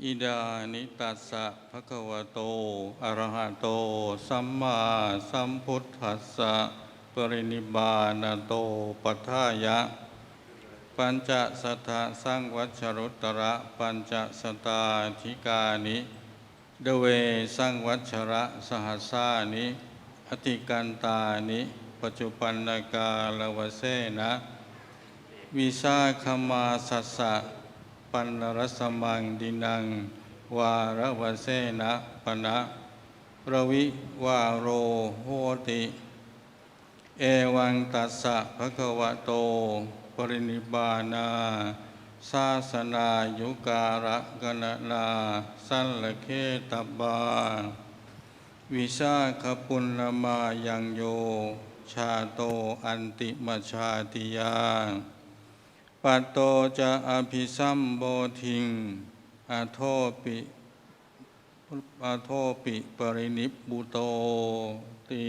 อิดานิตัสสะภะคะวะโต อะระหะโต สัมมาสัมพุทธัสสะ ปรินิบานาโตปัฏฐายะ ปัญจสัทธะสร้างวัชรุตระ ปัญจสตาธิกานิ เดเวสร้างวัชระสหัสานิอติกันตานิ ปัจจุปันนกาลวเสนะ วิสาขมาสัสสะ ปันนรสมังดินัง วาระวเสนะปณะระวิวาโรโหติ เอวังตัสสะภะคะวะโต ปรินิบานาศาสนายุการะกณนาสันละเคตบาวิสาขปุณณมายังโย ชาโตอันติมชาติยา ปัตโตจะอภิสัมโบทิงอาโทปิอาโทปิปรินิบุโตตี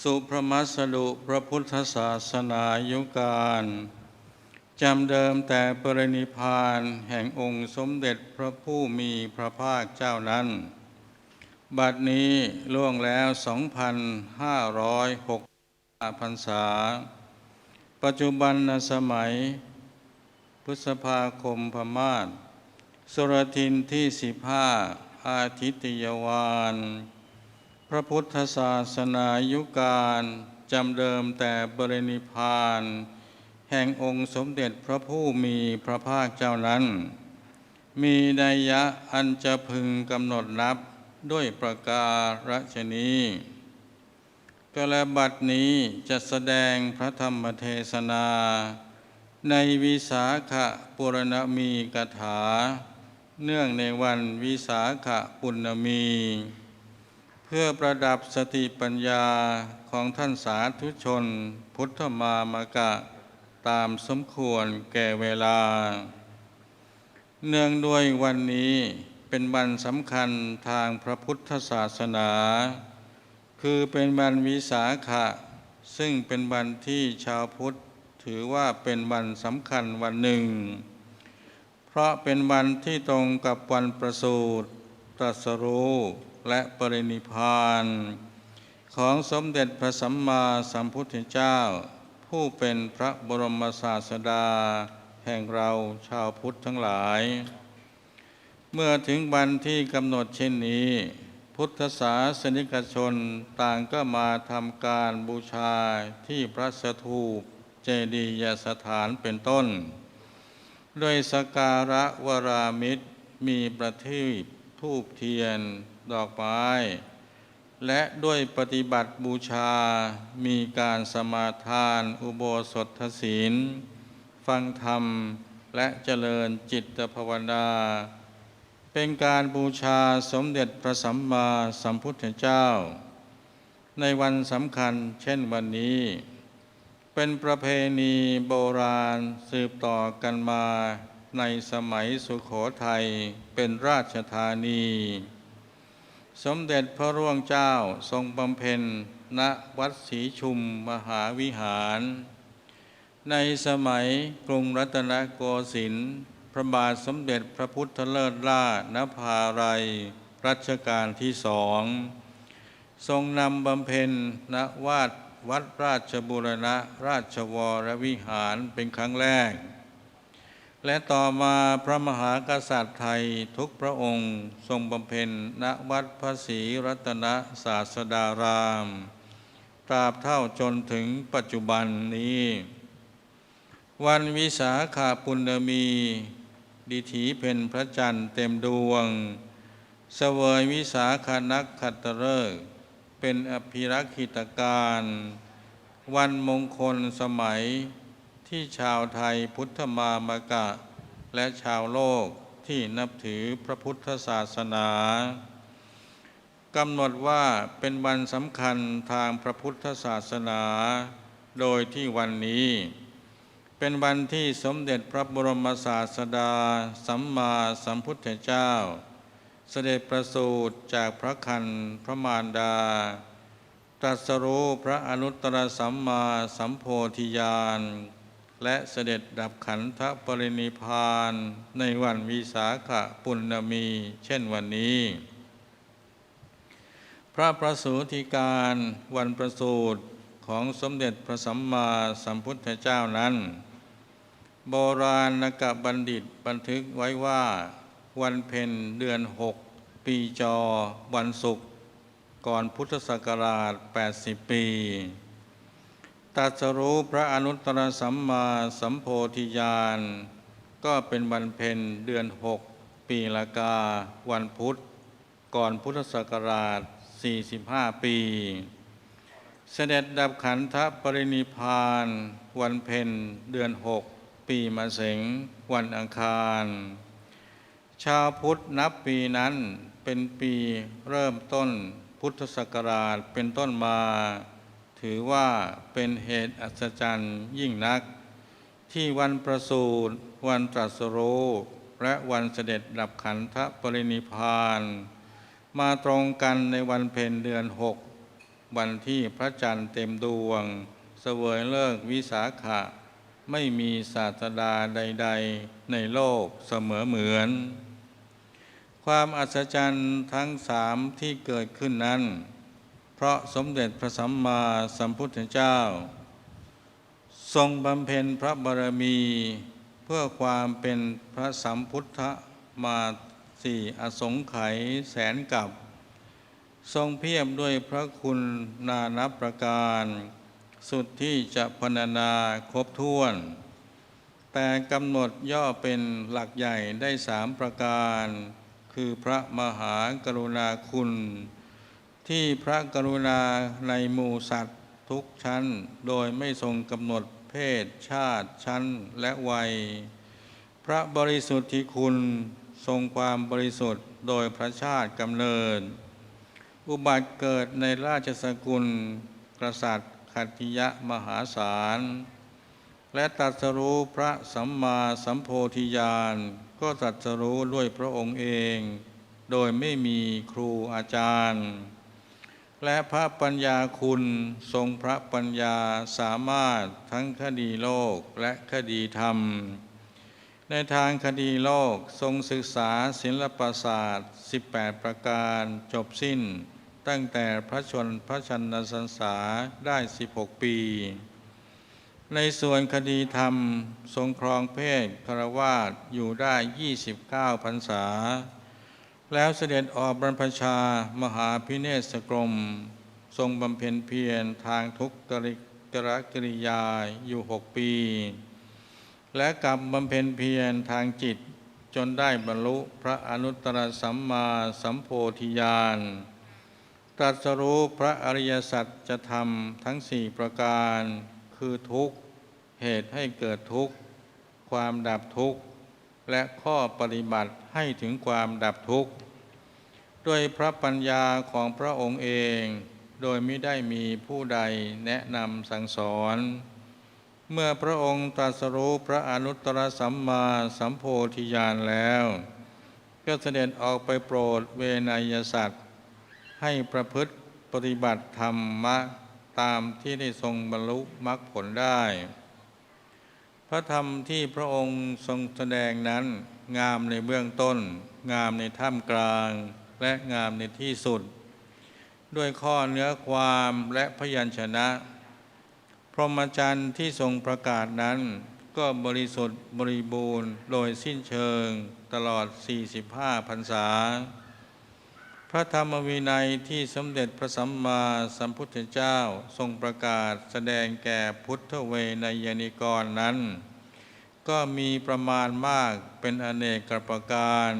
สุพระมัสดุพระพุทธศาสนายุการจำเดิมแต่ปรินิพานแห่งองค์สมเด็จพระผู้มีพระภาคเจ้านั้น บัดนี้ล่วงแล้ว 2,506พรรษา ปัจจุบันสมัย พฤษภาคมพมาศสุรทินที่ 15 อาทิตยวาน พระพุทธศาสนายุการจำเดิมแต่บรินิพพาน แห่งองค์สมเด็จพระผู้มีพระภาคเจ้านั้น มีนัยยะอันจะพึงกำหนดนับ ด้วยประการฉนี้กระบัดนี้จะแสดงพระธรรมเทศนา ในวิสาขะปุรณมีกถา เนื่องในวันวิสาขะปุณณมี เพื่อประดับสติปัญญาของท่านสาธุชน พุทธมามกะ ตามสมควรแก่เวลา เนื่องด้วยวันนี้ เป็นวันสำคัญทางพระพุทธศาสนา คือเป็นวันวิสาขะ ซึ่งเป็นวันที่ชาวพุทธถือว่าเป็นวันสำคัญวันหนึ่ง เพราะเป็นวันที่ตรงกับวันประสูติตรัสรู้และปรินิพพาน ของสมเด็จพระสัมมาสัมพุทธเจ้า ผู้เป็นพระบรมศาสดา แห่งเราชาวพุทธทั้งหลาย เมื่อถึงวันที่กำหนดเช่นนี้ พุทธศาสนิกชนต่างก็มาทำการบูชาที่พระสถูปเจดียสถานเป็นต้น ด้วยสการะวรามิตรมีประทีปทูปเทียน ดอกไม้และด้วยปฏิบัติบูชา มีการสมาทาน อุโบสถศีล ฟังธรรม และเจริญจิตภาวนา เป็นการบูชาสมเด็จพระสัมมาสัมพุทธเจ้า ในวันสำคัญเช่นวันนี้ เป็นประเพณีโบราณสืบต่อกันมาในสมัยสุขโขทัยเป็นราชธานี สมเด็จพระร่วงเจ้าทรงบำเพ็ญณวัดศรีชุมมหาวิหาร ในสมัยกรุงรัตนโกสินทร์ พระบาทสมเด็จพระพุทธเลิศล่านภาลัยรัชกาลที่สอง ทรงนำบำเพ็ญณวาดวัดราชบุรณะราชวรวิหารเป็นครั้งแรก และต่อมาพระมหากษัตริย์ไทยทุกพระองค์ทรงบำเพ็ญณวัดพระศรีรัตนศาสดารามตราบเท่าจนถึงปัจจุบันนี้ วันวิสาขาปุณณมี ดิถีเพ็ญพระจันทร์เต็มดวง เสวยวิสาขานักขัตฤกษ์เป็นอภิรักษิตการ วันมงคลสมัยที่ชาวไทยพุทธมามกะ และชาวโลกที่นับถือพระพุทธศาสนากำหนดว่าเป็นวันสำคัญทางพระพุทธศาสนา โดยที่วันนี้ เป็นวันที่สมเด็จพระบรมศาสดา สัมมาสัมพุทธเจ้า เสด็จประสูติจากพระคันพระมารดา ตรัสรู้พระอนุตตรสัมมาสัมโพธิญาณ และเสด็จดับขันธปรินิพานในวันวิสาขปุณมี เช่นวันนี้ พระประสูติการวันประสูติของสมเด็จพระสัมมาสัมพุทธเจ้านั้น โบราณกบัณฑิตบันทึกไว้ว่า วันเพ็ญเดือนหกปีจอ วันศุกร์ก่อนพุทธศักราช 80 ปีตัสรู้พระอนุตตรสัมมาสัมโพธิญาณ ก็เป็นวันเพ็ญเดือนหกปีละกา วันพุธ ก่อนพุทธศักราช 45 ปี เสด็จดับขันธปรินิพาน วันเพ็ญเดือนหก ปีมะเสงวันอังคาร ชาวพุทธนับปีนั้นเป็นปีเริ่มต้นพุทธศักราชเป็นต้นมา ถือว่าเป็นเหตุอัศจรรย์ยิ่งนัก ที่วันประสูติวันตรัสรู้และวันเสด็จดับขันธปรินิพาน มาตรงกันในวันเพ็ญเดือนหกวันที่พระจันทร์เต็มดวง เสวยเลิกวิสาขะ ไม่มีศาสดาใด ๆ ในโลกเสมอเหมือน ความอัศจรรย์ทั้งสามที่เกิดขึ้นนั้น เพราะสมเด็จพระสัมมาสัมพุทธเจ้า ทรงบำเพ็ญพระบารมี เพื่อความเป็นพระสัมพุทธมาสี่อสงไขยแสนกับ ทรงเพียบด้วยพระคุณนานับประการ สุดที่จะพรรณนาครบถ้วน แต่กำหนดย่อเป็นหลักใหญ่ได้สามประการ คือพระมหากรุณาคุณ ที่พระกรุณาในหมู่สัตว์ทุกชั้น โดยไม่ทรงกำหนดเพศชาติชั้นและวัย พระบริสุทธิคุณทรงความบริสุทธิ์โดยพระชาติกำเนิด อุบัติเกิดในราชสกุลกษัตริย์ ขัตติยะมหาศาล และตรัสรู้พระสัมมาสัมโพธิญาณ ก็ตรัสรู้ด้วยพระองค์เอง โดยไม่มีครูอาจารย์ และพระปัญญาคุณทรงพระปัญญาสามารถทั้งคดีโลกและคดีธรรม ในทางคดีโลกทรงศึกษาศิลปศาสตร์ 18 ประการจบสิ้น ตั้งแต่พระชนพระชันนสรรษาได้ 16 ปี ในส่วนคดีธรรม ทรงครองเพศคารวาสอยู่ได้ 29 พรรษา แล้วเสด็จออกบรรพชามหาพิเนศกรม ทรงบำเพ็ญเพียรทางทุกกริกรกิริยาอยู่หกปี และกลับบำเพ็ญเพียรทางจิตจนได้บรรลุพระอนุตตรสัมมาสัมโพธิญาณ ตรัสรู้พระอริยสัจจะทำทั้งสี่ประการ คือทุกข์ เหตุให้เกิดทุกข์ ความดับทุกข์ และข้อปฏิบัติให้ถึงความดับทุกข์ ด้วยพระปัญญาของพระองค์เอง โดยไม่ได้มีผู้ใดแนะนำสั่งสอน เมื่อพระองค์ตรัสรู้พระอนุตตรสัมมาสัมโพธิญาณแล้ว ก็เสด็จออกไปโปรดเวนยสัตว์ ให้ประพฤติปฏิบัติธรรมะตามที่ได้ทรงบรรลุมรรคผลได้ พระธรรมที่พระองค์ทรงแสดงนั้น งามในเบื้องต้น งามในท่ามกลาง และงามในที่สุด ด้วยข้อเนื้อความและพยัญชนะ พรหมจรรย์ที่ทรงประกาศนั้น ก็บริสุทธิ์บริบูรณ์โดยสิ้นเชิงตลอด 45พรรษา พระธรรมวินัยที่สมเด็จพระสัมมาสัมพุทธเจ้าทรงประกาศแสดงแก่พุทธเวนยนิกรนั้น ก็มีประมาณมากเป็นอเนกประการ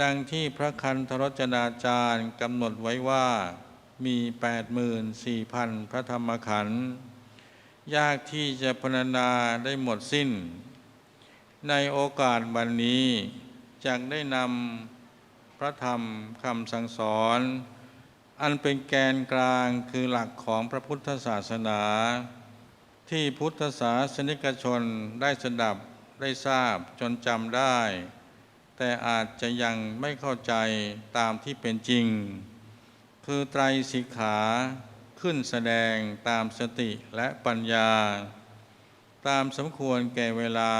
ดังที่พระคันธรจนาจารย์กำหนดไว้ว่ามี 84,000 พระธรรมขันธ์ยากที่จะพรรณนาได้หมดสิ้น ในโอกาสวันนี้จักได้นำ ระธรรมคำสั่งสอน อันเป็นแกนกลางคือหลักของพระพุทธศาสนา ที่พุทธศาสนิกชนได้สดับได้ทราบจนจำได้ แต่อาจจะยังไม่เข้าใจตามที่เป็นจริง คือไตรสิกขาขึ้นแสดงตามสติและปัญญา ตามสมควรแก่เวลา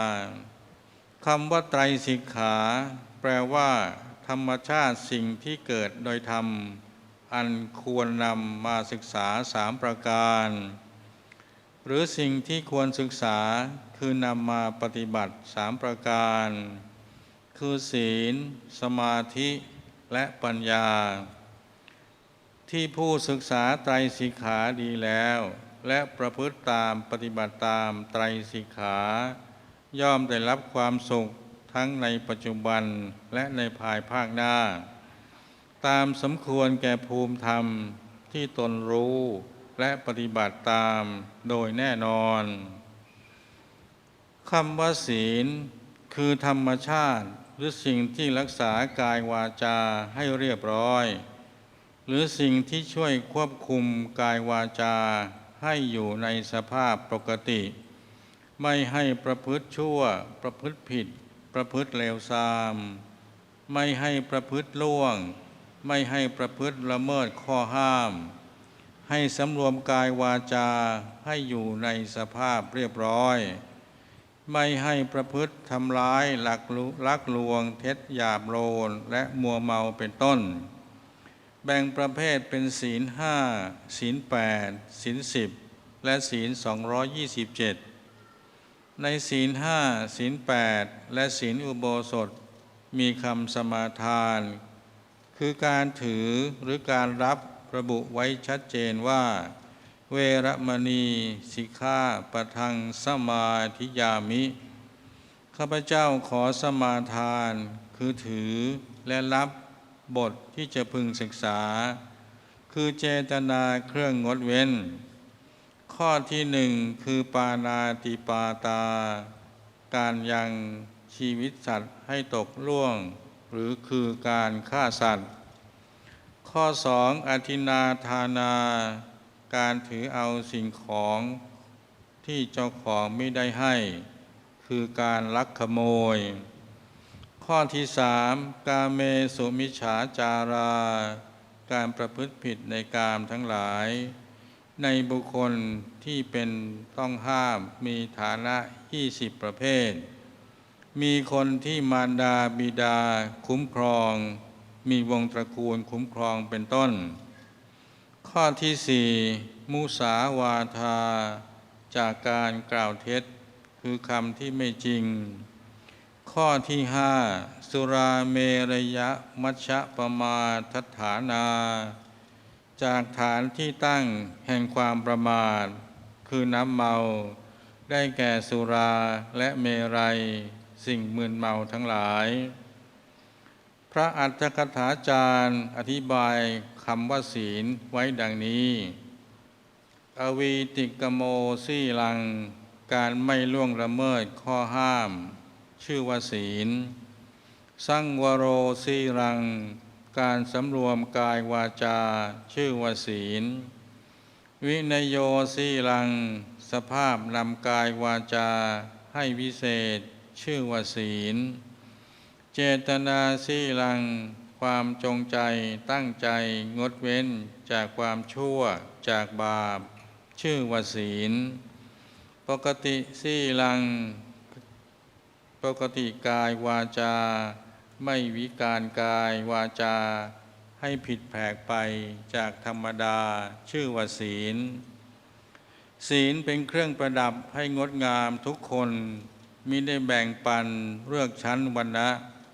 คำว่าไตรสิกขา แปลว่า ธรรมชาติสิ่งที่เกิดโดยธรรม อันควรนำมาศึกษาสามประการ หรือสิ่งที่ควรศึกษาคือนำมาปฏิบัติสามประการ คือศีล สมาธิและปัญญา ที่ผู้ศึกษาไตรสิกขาดีแล้ว และประพฤติตามปฏิบัติตามไตรสิกขา ย่อมได้รับความสุข ทั้งในปัจจุบันและในภายภาคหน้า ตามสมควรแก่ภูมิธรรมที่ตนรู้และปฏิบัติตามโดยแน่นอนคำว่าศีล คือธรรมชาติหรือสิ่งที่รักษากายวาจาให้เรียบร้อย หรือสิ่งที่ช่วยควบคุมกายวาจาให้อยู่ในสภาพปกติ ไม่ให้ประพฤติชั่วประพฤติผิด ประพฤติเลวทราม ไม่ให้ประพฤติล่วง ไม่ให้ประพฤติละเมิดข้อห้าม ให้สำรวมกายวาจาให้อยู่ในสภาพเรียบร้อย ไม่ให้ประพฤติทำร้ายหลักลักลวงเท็จหยาบโลนและมัวเมาเป็นต้น แบ่งประเภทเป็นศีลห้าศีลแปดศีลสิบและศีล227 ในศีลห้าศีลแปดและศีลอุโบสถ มีคำสมาทาน คือการถือหรือการรับระบุไว้ชัดเจนว่า เวรมณีสิกขาปะทังสมาธิยามิ ข้าพเจ้าขอสมาทาน คือถือและรับบทที่จะพึงศึกษา คือเจตนาเครื่องงดเว้น ข้อที่หนึ่งคือปานาติปาตา การยังชีวิตสัตว์ให้ตกล่วง หรือคือการฆ่าสัตว์ ข้อสองอธินาทานา การถือเอาสิ่งของที่เจ้าของไม่ได้ให้ คือการลักขโมย ข้อที่สามกาเมสุมิฉาจารา การประพฤติผิดในกามทั้งหลาย ในบุคคลที่เป็นต้องห้ามมีฐานะ 20 ประเภท มีคนที่มารดาบิดาคุ้มครอง มีวงตระกูลคุ้มครองเป็นต้น ข้อที่สี่มุสาวาทา จากการกล่าวเท็จ คือคำที่ไม่จริง ข้อที่ห้าสุราเมรยะมัชฌะปมาทัฐานา จากฐานที่ตั้งแห่งความประมาท คือน้ำเมา ได้แก่สุราและเมรัย สิ่งมึนเมาทั้งหลาย พระอัฏฐกถาจารย์อธิบายคำว่าศีลไว้ดังนี้ อวีติกโมสีลัง การไม่ล่วงละเมิดข้อห้าม ชื่อว่าศีล สังวโรสีรัง การสำรวมกายวาจา ชื่อว่าศีล วินโยสีลัง สภาพนำกายวาจา ให้วิเศษ ชื่อว่าศีล เจตนาสีลัง ความจงใจตั้งใจงดเว้นจากความชั่วจากบาป ชื่อว่าศีล ปกติสีลัง ปกติกายวาจา ไม่วิการกายวาจา ให้ผิดแผกไปจากธรรมดาชื่อว่าศีล ศีลเป็นเครื่องประดับให้งดงามทุกคนมิได้แบ่งปันเลือกชั้นวรรณะ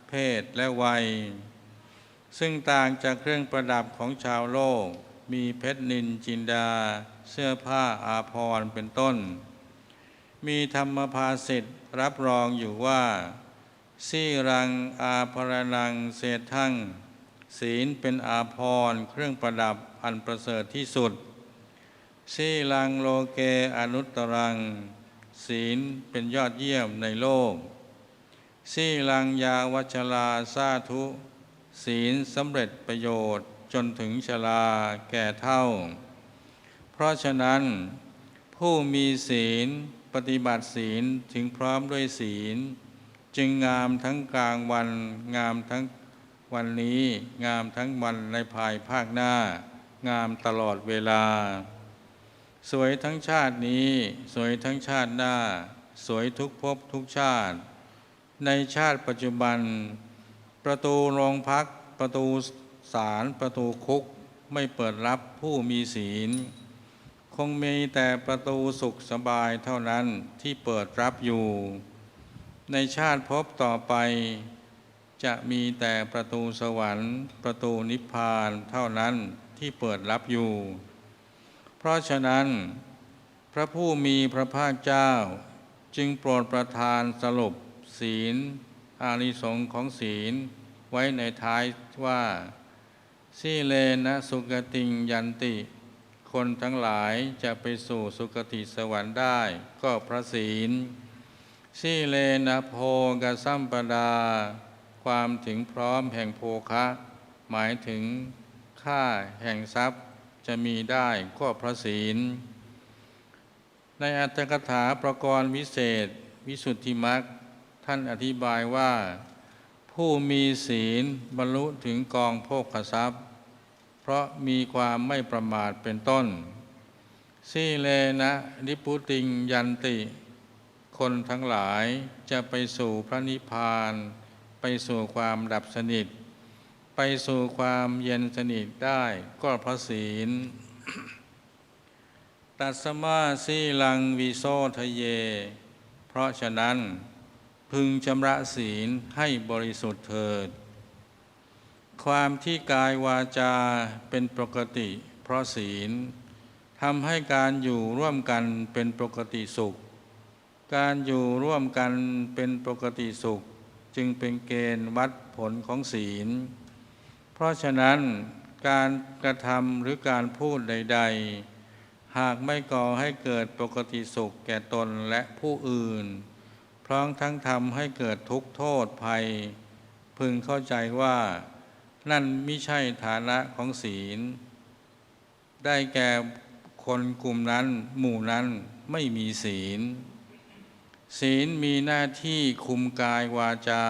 เพศและวัย ซึ่งต่างจากเครื่องประดับของชาวโลก มีเพชรนินจินดา เสื้อผ้าอาภรณ์เป็นต้น มีธรรมภาสิทธิ์รับรองอยู่ว่า สีรังอาภรนังเศษทั้งศีลเป็นอาภรณ์เครื่องประดับอันประเสริฐที่สุดสีลังโลเกอนุตรัง ศีลเป็นยอดเยี่ยมในโลกสีลังยาวัชลาสาธุ ศีลสำเร็จประโยชน์จนถึงชราแก่เท่า เพราะฉะนั้นผู้มีศีลปฏิบัติศีลถึงพร้อมด้วยศีล จึงงามทั้งกลางวัน งามทั้งวันนี้ งามทั้งวันในภายภาคหน้า งามตลอดเวลา สวยทั้งชาตินี้ สวยทั้งชาติหน้า สวยทุกภพทุกชาติ ในชาติปัจจุบัน ประตูโรงพัก ประตูศาลประตูคุกไม่เปิดรับผู้มีศีล คงมีแต่ประตูสุขสบายเท่านั้นที่เปิดรับอยู่ ในชาติภพต่อไป จะมีแต่ประตูสวรรค์ ประตูนิพพานเท่านั้นที่เปิดรับอยู่ เพราะฉะนั้น พระผู้มีพระภาคเจ้า จึงโปรดประทานสรุปศีล อานิสงส์ของศีลไว้ในท้ายว่าสีเลนะสุกติงยันติ คนทั้งหลายจะไปสู่สุคติสวรรค์ได้ ก็พระศีล สีเลนะโพกสัมปดา ความถึงพร้อมแห่งโภคะ หมายถึงค่าแห่งทรัพย์จะมีได้ก็พระศีล ในอัตถกถาประกรณ์วิเศษ วิสุทธิมักท่านอธิบายว่า ผู้มีศีลบรรลุถึงกองโภคทรัพย์ เพราะมีความไม่ประมาทเป็นต้นสีเลนะนิพุติงยันติ คนทั้งหลายจะไปสู่พระนิพพาน ไปสู่ความดับสนิท ไปสู่ความเย็นสนิทได้ก็เพราะศีล ตัสมาสีลังวิโสทะเย เพราะฉะนั้นพึงชำระศีลให้บริสุทธิ์เถิด ความที่กายวาจาเป็นปกติ เพราะศีลทำให้การอยู่ร่วมกันเป็นปกติสุข การอยู่ร่วมกันเป็นปกติสุข จึงเป็นเกณฑ์วัดผลของศีล เพราะฉะนั้นการกระทำหรือการพูดใด ๆ หากไม่ก่อให้เกิดปกติสุขแก่ตนและผู้อื่น พร้อมทั้งทำให้เกิดทุกข์โทษภัย พึงเข้าใจว่า นั่นไม่ใช่ฐานะของศีล ได้แก่คนกลุ่มนั้นหมู่นั้นไม่มีศีล ศีลมีหน้าที่คุมกายวาจา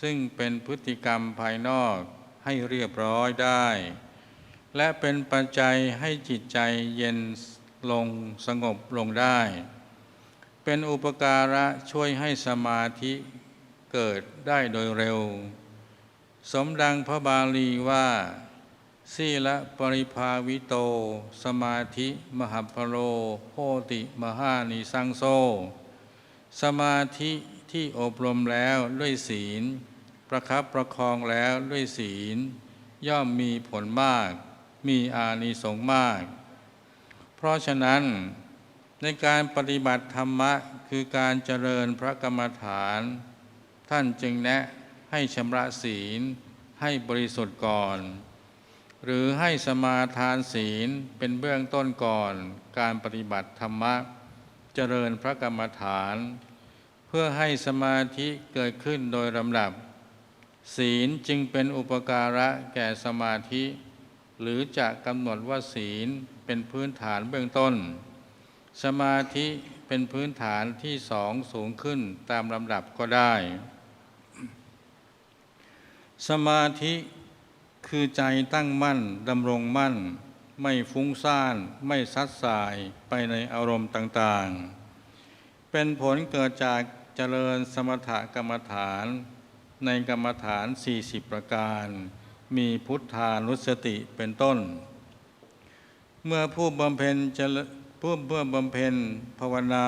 ซึ่งเป็นพฤติกรรมภายนอกให้เรียบร้อยได้ และเป็นปัจจัยให้จิตใจเย็นลงสงบลงได้ เป็นอุปการะช่วยให้สมาธิเกิดได้โดยเร็ว สมดังพระบาลีว่าสีละปริภาวิโต สมาธิ มหพโรโหติ มหานิสังโซ สมาธิที่อบรมแล้วด้วยศีล ประคับประคองแล้วด้วยศีล ย่อมมีผลมาก มีอานิสงส์มาก เพราะฉะนั้นในการปฏิบัติธรรมะคือการเจริญพระกรรมฐาน ท่านจึงแนะให้ชำระศีลให้บริสุทธิ์ก่อน หรือให้สมาทานศีลเป็นเบื้องต้นก่อนการปฏิบัติธรรมะ เจริญพระกรรมฐาน เพื่อให้สมาธิเกิดขึ้นโดยลำดับ ศีลจึงเป็นอุปการะแก่สมาธิ หรือจะกำหนดว่าศีลเป็นพื้นฐานเบื้องต้น สมาธิเป็นพื้นฐานที่สองสูงขึ้นตามลำดับก็ได้ สมาธิคือใจตั้งมั่นดำรงมั่น ไม่ฟุ้งซ่านไม่ซัดสายไปในอารมณ์ต่างๆ เป็นผลเกิดจากเจริญสมถกรรมฐาน ในกรรมฐาน 40 ประการ มีพุทธานุสติเป็นต้น เมื่อผู้บำเพ็ญเจริญผู้เมื่อบำเพ็ญภาวนา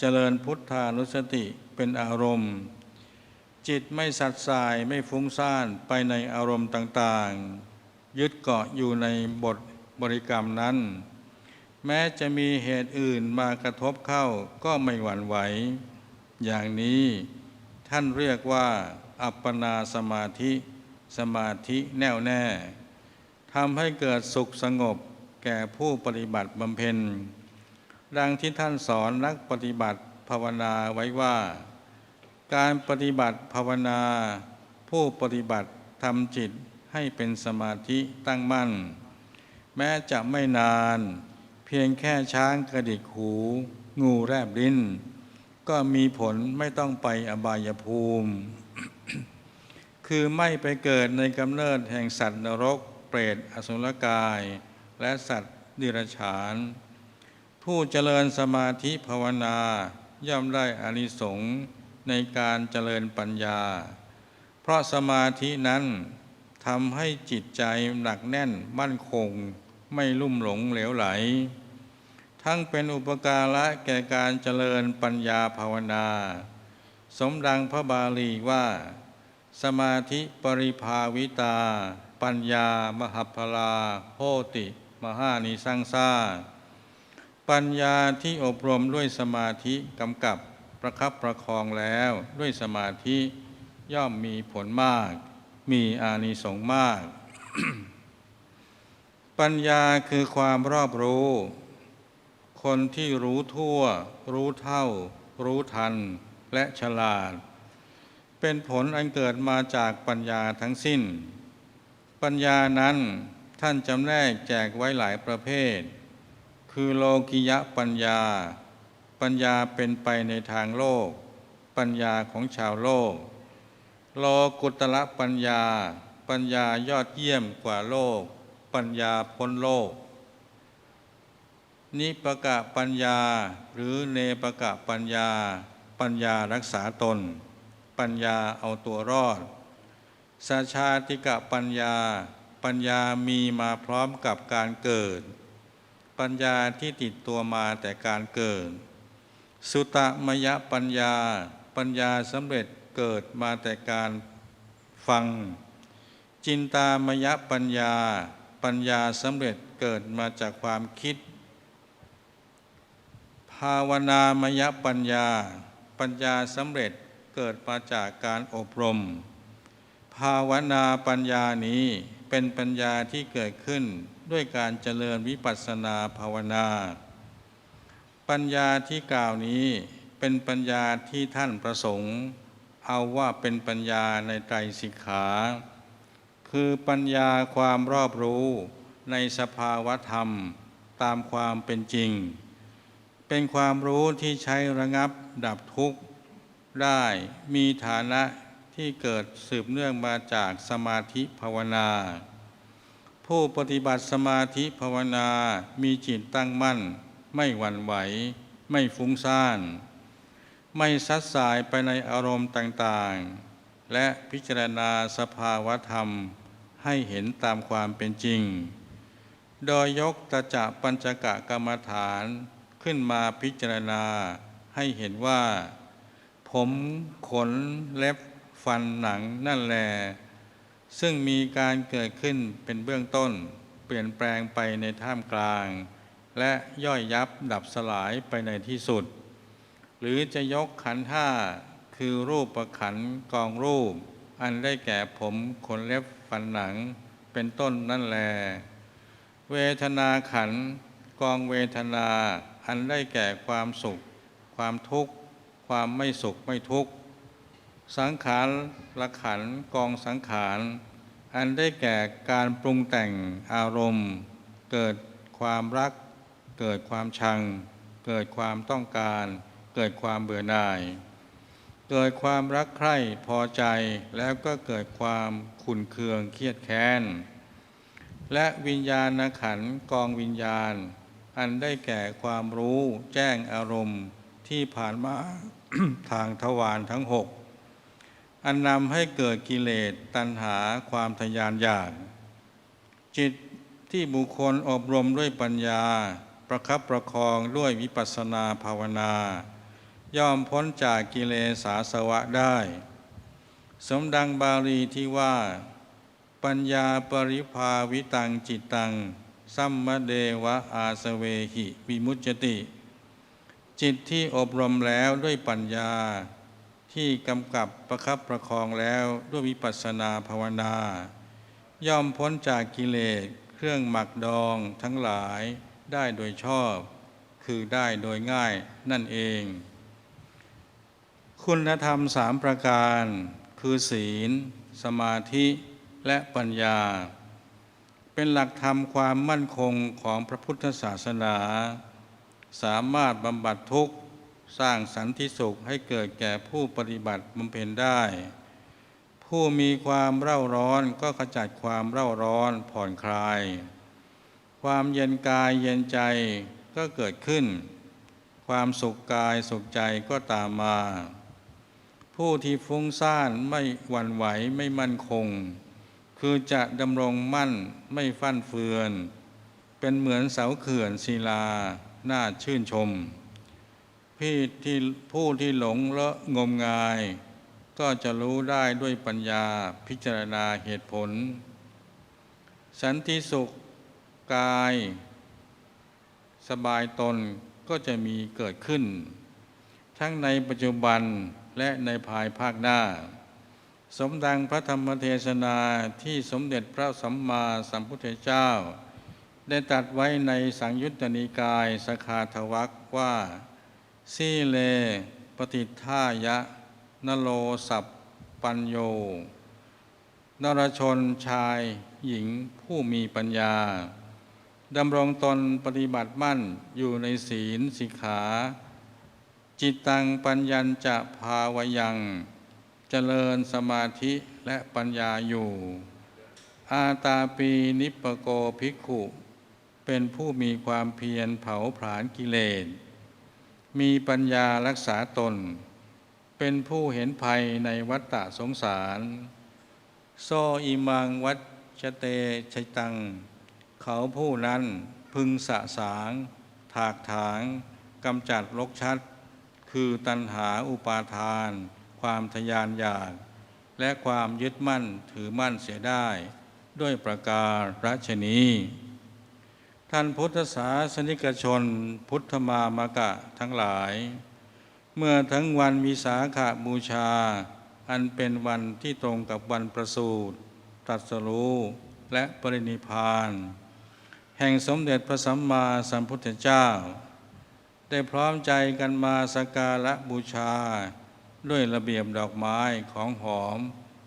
เจริญพุทธานุสติเป็นอารมณ์ จิตไม่สัดสายไม่ฟุ้งซ่านไปในอารมณ์ต่างๆ ยึดเกาะอยู่ในบท บริกรรมนั้น แม้จะมีเหตุอื่นมากระทบเข้าก็ไม่หวั่นไหว อย่างนี้ท่านเรียกว่า อัปปนาสมาธิ สมาธิแน่วแน่ทำให้เกิดสุขสงบแก่ผู้ปฏิบัติบำเพ็ญ ดังที่ท่านสอนนักปฏิบัติภาวนาไว้ว่า การปฏิบัติภาวนา ผู้ปฏิบัติทำจิตให้เป็นสมาธิตั้งมั่น แม้จะไม่นาน เพียงแค่ช้างกระดิกหู งูแรบลิ้น ก็มีผลไม่ต้องไปอบายภูมิ คือไม่ไปเกิดในกำเนิดแห่งสัตว์นรก เปรตอสุรกาย และสัตว์ดิรัจฉาน ผู้เจริญสมาธิภาวนาย่อมได้อานิสงส์ในการเจริญปัญญา เพราะสมาธินั้นทำให้จิตใจหนักแน่นมั่นคง ไม่ลุ่มหลงเหลวไหล ทั้งเป็นอุปการะแก่การเจริญปัญญาภาวนา สมดังพระบาลีว่า สมาธิปริภาวิตา ปัญญามหัพลาโหติ มหานิสังสาปัญญาที่อบรมด้วยสมาธิกำกับประคับประคองแล้วด้วยสมาธิย่อมมีผลมาก มีอานิสงส์มาก ปัญญาคือความรอบรู้ คนที่รู้ทั่ว รู้เท่า รู้ทัน และฉลาด เป็นผลอันเกิดมาจากปัญญาทั้งสิ้น ปัญญานั้นท่านจำแนกแจกไว้หลายประเภท คือโลกิยะปัญญา ปัญญาเป็นไปในทางโลก ปัญญาของชาวโลก โลกุตละปัญญา ปัญญายอดเยี่ยมกว่าโลก ปัญญาพ้นโลก นิปกะปัญญาหรือเนปกะปัญญา ปัญญารักษาตน ปัญญาเอาตัวรอดสัชาติกะปัญญา ปัญญามีมาพร้อมกับการเกิด ปัญญาที่ติดตัวมาแต่การเกิด สุตมยปัญญา ปัญญาสำเร็จเกิดมาแต่การฟัง จินตามยปัญญา ปัญญาสำเร็จเกิดมาจากความคิด ภาวนามยปัญญา ปัญญาสำเร็จเกิดมาจากการอบรม ภาวนาปัญญานี้เป็นปัญญาที่เกิดขึ้นด้วยการเจริญวิปัสสนาภาวนา ปัญญาที่กล่าวนี้เป็นปัญญาที่ท่านประสงค์ เอาว่าเป็นปัญญาในไตรสิกขา คือปัญญาความรอบรู้ในสภาวธรรมตามความเป็นจริง เป็นความรู้ที่ใช้ระงับดับทุกข์ได้มีฐานะที่เกิดสืบเนื่องมาจากสมาธิภาวนา ผู้ปฏิบัติสมาธิภาวนามีจิตตั้งมั่น ไม่หวั่นไหว ไม่ฟุ้งซ่าน ไม่ซัดสายไปในอารมณ์ต่างๆ และพิจารณาสภาวธรรม ให้เห็นตามความเป็นจริง โดยยกตจะปัญจกะกรรมฐานขึ้นมาพิจารณา ให้เห็นว่า ผมขนเล็บฟันหนังนั่นแล ซึ่งมีการเกิดขึ้นเป็นเบื้องต้น เปลี่ยนแปลงไปในท่ามกลาง และย่อยยับดับสลายไปในที่สุด หรือจะยกขันธ์ห้าคือรูปประขันกองรูป อันได้แก่ผมขนเล็บ ฟันหนังเป็นต้นนั่นแล เวทนาขันกองเวทนาอันได้แก่ความสุข ความทุกข์ ความไม่สุขไม่ทุกข์ สังขารละขันกองสังขาร อันได้แก่การปรุงแต่งอารมณ์ เกิดความรัก เกิดความชัง เกิดความต้องการ เกิดความเบื่อหน่าย เกิดความรักใคร่พอใจแล้วก็เกิดความขุนเคืองเครียดแค้น และวิญญาณขันกองวิญญาณ อันได้แก่ความรู้แจ้งอารมณ์ที่ผ่านมาทางทวารทั้งหกอันนำให้เกิดกิเลสตัณหาความทยานอยาก จิตที่บุคคลอบรมด้วยปัญญา ประคับประคองด้วยวิปัสสนาภาวนา ย่อมพ้นจากกิเลสาสวะได้ สมดังบาลีที่ว่า ปัญญาปริภาวิตังจิตตัง สัมมเดวะอาสเวหิวิมุจจติ จิตที่อบรมแล้วด้วยปัญญา ที่กำกับประคับประคองแล้วด้วยวิปัสสนาภาวนา ย่อมพ้นจากกิเลสเครื่องหมักดองทั้งหลายได้โดยชอบ คือได้โดยง่ายนั่นเอง คุณธรรมสามประการ คือศีล สมาธิและปัญญา เป็นหลักธรรมความมั่นคงของพระพุทธศาสนา สามารถบำบัดทุกข์ สร้างสันติสุขให้เกิดแก่ผู้ปฏิบัติบำเพ็ญได้ ผู้มีความเร่าร้อนก็ขจัดความเร่าร้อนผ่อนคลาย ความเย็นกายเย็นใจก็เกิดขึ้น ความสุขกายสุขใจก็ตามมา ผู้ที่ฟุ้งซ่านไม่หวั่นไหวไม่มั่นคง คือจะดำรงมั่นไม่ฟั่นเฟือน เป็นเหมือนเสาเขื่อนศิลาน่าชื่นชม พี่ที่ผู้ที่หลงและงมงาย ก็จะรู้ได้ด้วยปัญญาพิจารณาเหตุผล สันติสุขกาย สบายตนก็จะมีเกิดขึ้น ทั้งในปัจจุบัน และในภายภาคหน้า สมดังพระธรรมเทศนาที่สมเด็จพระสัมมาสัมพุทธเจ้า ได้ตัดไว้ในสังยุตตนิกายสคาทวักว่า สีเล ปฏิท่ายะ นโลสัพปัญโย นรชนชายหญิงผู้มีปัญญาดำรงตนปฏิบัติมั่นอยู่ในศีลสิกขา จิตตังปัญญัญจะภาวยังเจริญสมาธิและปัญญาอยู่ อาตาปีนิปโกภิกขุ เป็นผู้มีความเพียรเผาผลาญกิเลส มีปัญญารักษาตน เป็นผู้เห็นภัยในวัฏฏะสงสาร โซอิมังวัชเตชยตัง เขาผู้นั้นพึงสะสาง ถากถางกำจัดลกชัด คือตัณหาอุปาทาน ความทยานอยาก และความยึดมั่นถือมั่นเสียได้ ด้วยประการฉนี้ท่านพุทธศาสนิกชนพุทธมามกะทั้งหลาย เมื่อทั้งวันวิสาขาบูชา อันเป็นวันที่ตรงกับวันประสูติตรัสรู้และปรินิพาน แห่งสมเด็จพระสัมมาสัมพุทธเจ้า ได้พร้อมใจกันมาสการะบูชา ด้วยระเบียบดอกไม้ของหอม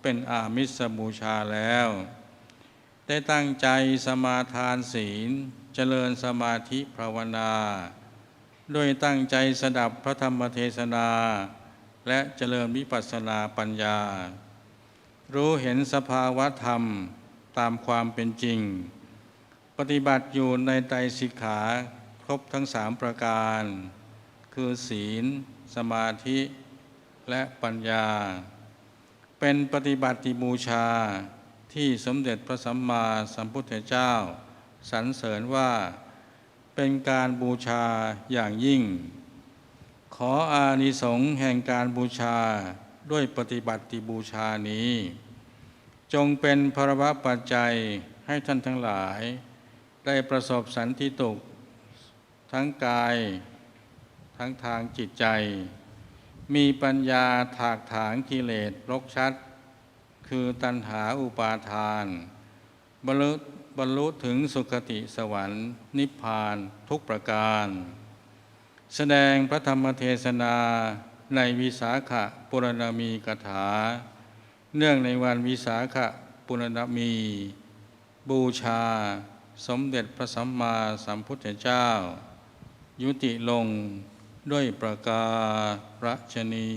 เป็นอามิสบูชาแล้ว ได้ตั้งใจสมาทานศีลเจริญสมาธิภาวนาโดยตั้งใจสดับพระธรรมเทศนา และเจริญวิปัสสนาปัญญา รู้เห็นสภาวะธรรมตามความเป็นจริง ปฏิบัติอยู่ในไตรสิกขา ครบทั้งสามประการ คือศีล สมาธิและปัญญา เป็นปฏิบัติบูชาที่สมเด็จพระสัมมาสัมพุทธเจ้า สรรเสริญว่าเป็นการบูชาอย่างยิ่ง ขออานิสงส์แห่งการบูชาด้วยปฏิบัติบูชานี้ จงเป็นภรวะปัจจัยให้ท่านทั้งหลาย ได้ประสบสันติตุก ทั้งกาย ทั้งทางจิตใจ มีปัญญาถากถางกิเลสรกชัด คือตัณหาอุปาทาน บรรลุบรรลุถึงสุคติสวรรค์ นิพพานทุกประการ แสดงพระธรรมเทศนาในวิสาขะปุรณมีกถา เนื่องในวันวิสาขะปุรณมี บูชา สมเด็จพระสัมมาสัมพุทธเจ้า ยุติลงด้วยประการฉนี